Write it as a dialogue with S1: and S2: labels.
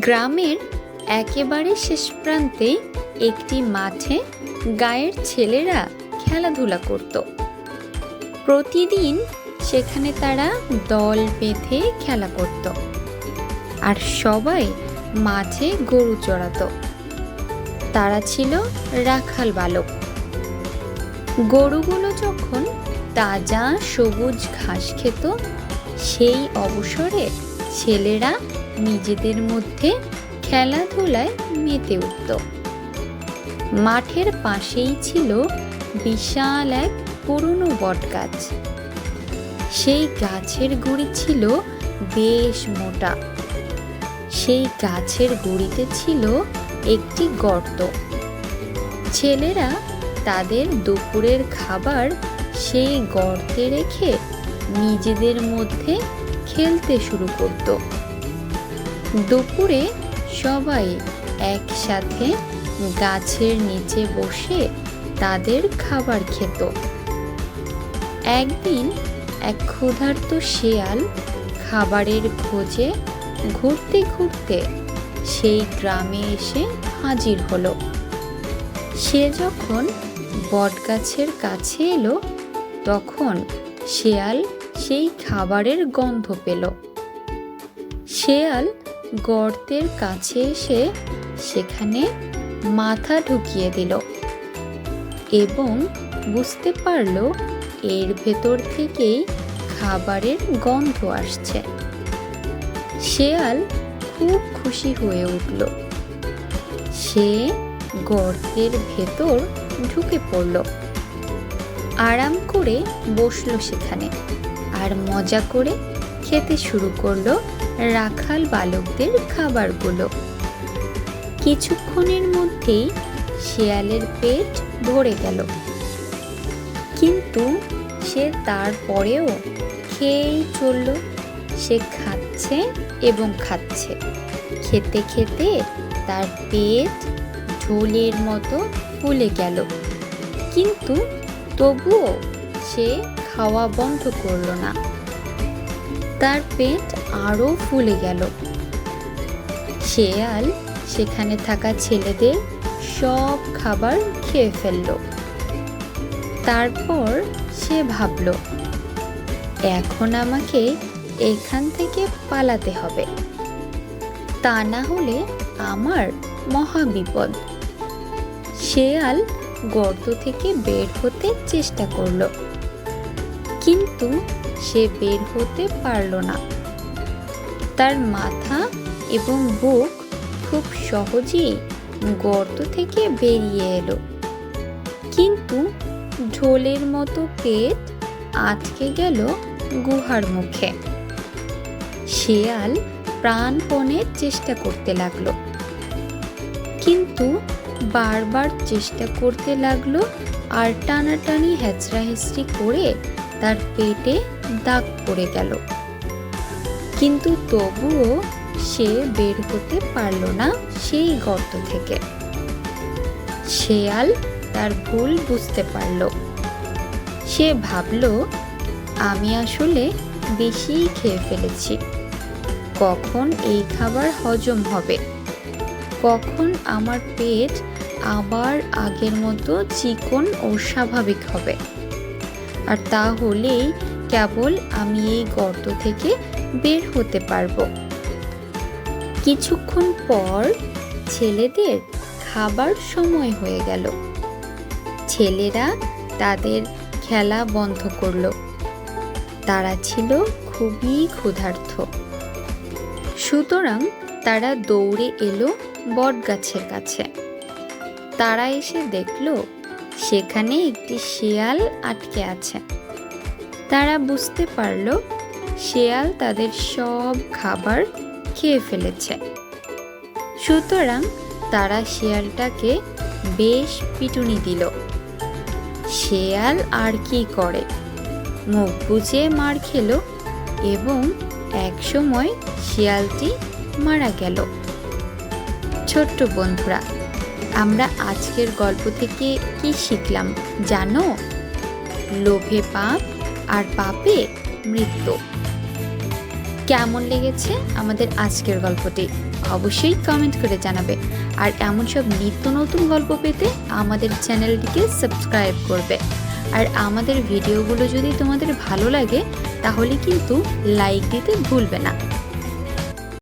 S1: গ্রামের একেবারে শেষ প্রান্তে একটি মাঠে গায়ের ছেলেরা খেলাধুলা করত। প্রতিদিন সেখানে তারা দল বেঁধে খেলা করত আর সবাই মাঠে গরু চড়াতো। তারা ছিল রাখাল বালক। গরুগুলো যখন তাজা সবুজ ঘাস খেত, সেই অবসরে ছেলেরা নিজেদের মধ্যে খেলাধুলায় মেতে উঠত। মাঠের পাশেই ছিল বিশাল এক পুরনো বটগাছ। সেই গাছের গুড়ি ছিল বেশ মোটা। সেই গাছের গুড়িতে ছিল একটি গর্ত। ছেলেরা তাদের দুপুরের খাবার সেই গর্তে রেখে নিজেদের মধ্যে খেলতে শুরু করত। দুপুরে সবাই একসাথে গাছের নিচে বসে তাদের খাবার খেত। একদিন এক ক্ষুধার্ত শেয়াল খাবারের খোঁজে ঘুরতে ঘুরতে সেই গ্রামে এসে হাজির হলো। সে যখন বটগাছের কাছে এলো, তখন শেয়াল সেই খাবারের গন্ধ পেল। শেয়াল গর্তের কাছে এসে সেখানে মাথা ঢুকিয়ে দিল এবং বুঝতে পারল এর ভেতর থেকেই খাবারের গন্ধ আসছে। শেয়াল খুব খুশি হয়ে উঠল। সে গর্তের ভেতর ঢুকে পড়ল। আরাম করে বসল সেখানে আর মজা করে খেতে শুরু করল রাখাল বালকদের খাবারগুলো। কিছুক্ষণের মধ্যেই শেয়ালের পেট ভরে গেল। কিন্তু সে তারপরেও খেয়েই চলল। সে খাচ্ছে এবং খাচ্ছে। খেতে খেতে তার পেট ঝোলের মতো ফুলে গেল। কিন্তু তবুও সে খাওয়া বন্ধ করল না। তার পেট আরও ফুলে গেল। শেয়াল সেখানে থাকা ছেলেদের সব খাবার খেয়ে ফেলল। তারপর সে ভাবল, এখন আমাকে এখান থেকে পালাতে হবে। তা না হলে আমার মহা বিপদ। শেয়াল গর্ত থেকে বের হতে চেষ্টা করল। কিন্তু সে বের হতে পারল না। তার মাথা এবং বুক খুব সহজেই গর্ত থেকে বেরিয়ে এলো। কিন্তু ঢোলের মতো পেট আটকে গেল গুহার মুখে। শেয়াল প্রাণপণে চেষ্টা করতে লাগল। কিন্তু বারবার চেষ্টা করতে লাগল আর টানাটানি হ্যাচড়া হেঁচড়ি করে তার পেটে দাগ পড়ে গেল। কিন্তু তবুও সে বের হতে পারল না সেই গর্ত থেকে। শেয়াল তার ভুল বুঝতে পারল। সে ভাবল, আমি আসলে বেশিই খেয়ে ফেলেছি। কখন এই খাবার হজম হবে? কখন আমার পেট আবার আগের মতো চিকন ও স্বাভাবিক হবে। আর তাহলেই কেবল আমি এই গর্ত থেকে বের হতে পারব। কিছুক্ষণ পর ছেলেদের খাবার সময় হয়ে গেল। ছেলেরা তাদের খেলা বন্ধ করল। তারা ছিল খুবই ক্ষুধার্থ সুতরাং তারা দৌড়ে এলো বটগাছের কাছে। তারা এসে দেখল, সেখানে একটি শেয়াল আটকে আছে। তারা বুঝতে পারল, শেয়াল তাদের সব খাবার খেয়ে ফেলেছে। সুতরাং তারা শেয়ালটাকে বেশ পিটুনি দিল। শেয়াল আর কি করে? মুখ বুঝে মার খেল এবং একসময় শিয়ালটি মারা গেল। ছোট্ট বন্ধুরা আমরা আজকের গল্প থেকে কি শিখলাম জানো? লোভে পাপ আর পাপে মৃত্যু। কেমন লেগেছে আমাদের আজকের গল্পটি? অবশ্যই কমেন্ট করে জানাবে। আর এমন সব নিত্য নতুন গল্প পেতে আমাদের চ্যানেলটিকে সাবস্ক্রাইব করবে। আর আমাদের ভিডিওগুলো যদি তোমাদের ভালো লাগে, তাহলে কিন্তু লাইক দিতে ভুলবে না।